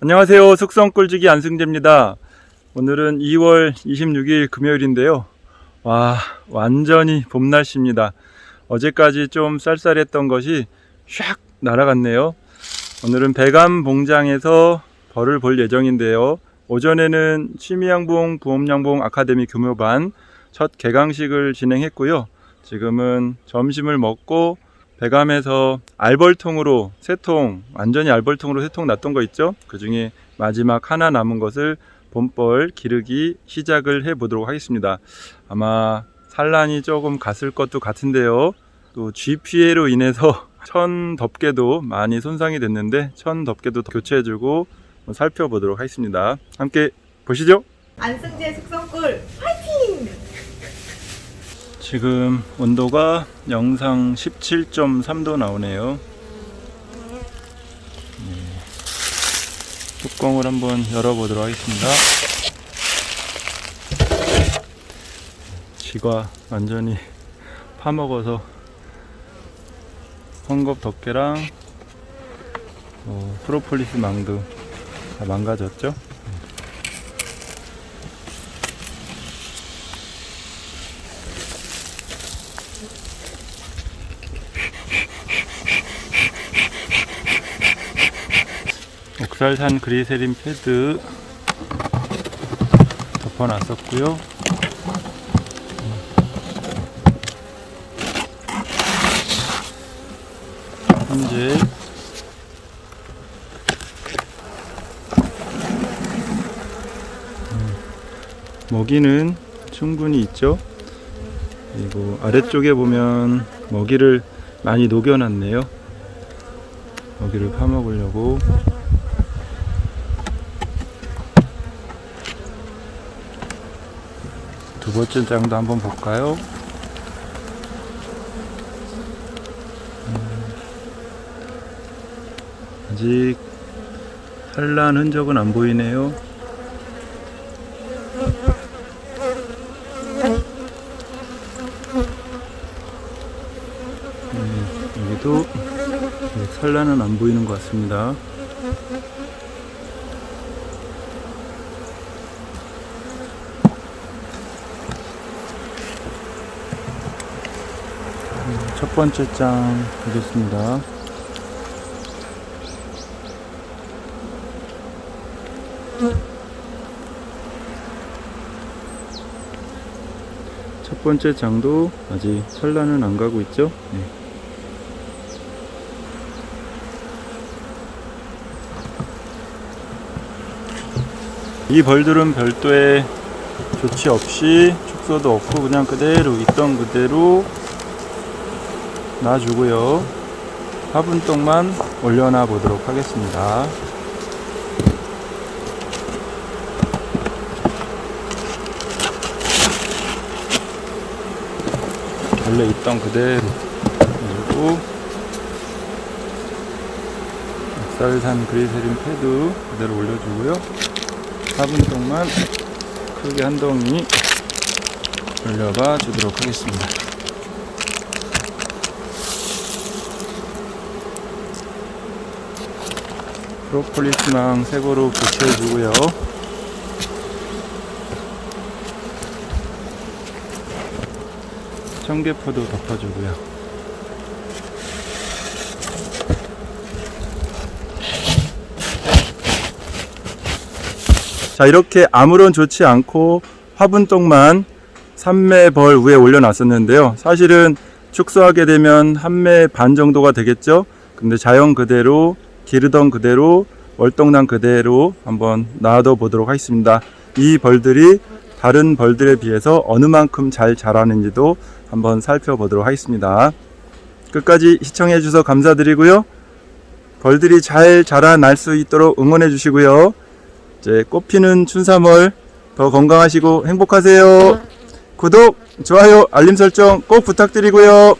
안녕하세요. 숙성 꿀지기 안승재입니다. 오늘은 2월 26일 금요일인데요. 와, 완전히 봄 날씨입니다. 어제까지 좀 쌀쌀했던 것이 샥 날아갔네요. 오늘은 배감 봉장에서 벌을 볼 예정인데요. 오전에는 취미양봉 부업양봉 아카데미 교묘반 첫 개강식을 진행했고요. 지금은 점심을 먹고 배감에서 알벌통으로 세 통, 완전히 알벌통으로 세통 놨던 거 있죠? 그 중에 마지막 하나 남은 것을 봄벌 기르기 시작을 해 보도록 하겠습니다. 아마 산란이 조금 갔을 것도 같은데요. 또 쥐 피해로 인해서 천 덮개도 많이 손상이 됐는데 천 덮개도 교체해주고 살펴보도록 하겠습니다. 함께 보시죠. 안승재 숙성꿀 파이팅! 지금 온도가 영상 17.3도 나오네요. 네. 뚜껑을 한번 열어보도록 하겠습니다. 쥐가 완전히 파먹어서 헝겊 덮개랑 어, 프로폴리스 망도 다 망가졌죠. 옥살산 그리세린 패드 덮어놨었고요. 현재 음, 먹이는 충분히 있죠. 그리고 아래쪽에 보면 먹이를 많이 녹여놨네요. 먹이를 파먹으려고 두 번째 장도 한번 볼까요? 음, 아직 산란 흔적은 안 보이네요. 음, 여기도 네, 산란은 안 보이는 것 같습니다. 첫 번째 장 보겠습니다. 첫 번째 장도 아직 산란은 안 가고 있죠? 네. 이 벌들은 별도의 조치 없이 축소도 없고 그냥 그대로 있던 그대로 놔주고요. 화분떡만 올려놔 보도록 하겠습니다. 원래 있던 그대로 그리고 쌀산 그리세린 패드 그대로 올려주고요. 화분떡만 크게 한 덩이 올려봐 주도록 하겠습니다. 프로폴리스망 새거로 교체해주고요. 청계포도 덮어주고요. 자 이렇게 아무런 좋지 않고 화분떡만 3매 벌 위에 올려놨었는데요. 사실은 축소하게 되면 한 매 반 정도가 되겠죠. 근데 자연 그대로 기르던 그대로 월동난 그대로 한번 놔둬 보도록 하겠습니다. 이 벌들이 다른 벌들에 비해서 어느 만큼 잘 자라는지도 한번 살펴보도록 하겠습니다. 끝까지 시청해 주셔서 감사드리고요. 벌들이 잘 자라날 수 있도록 응원해 주시고요. 이제 꽃피는 춘삼월 더 건강하시고 행복하세요. 구독, 좋아요, 알림 설정 꼭 부탁드리고요.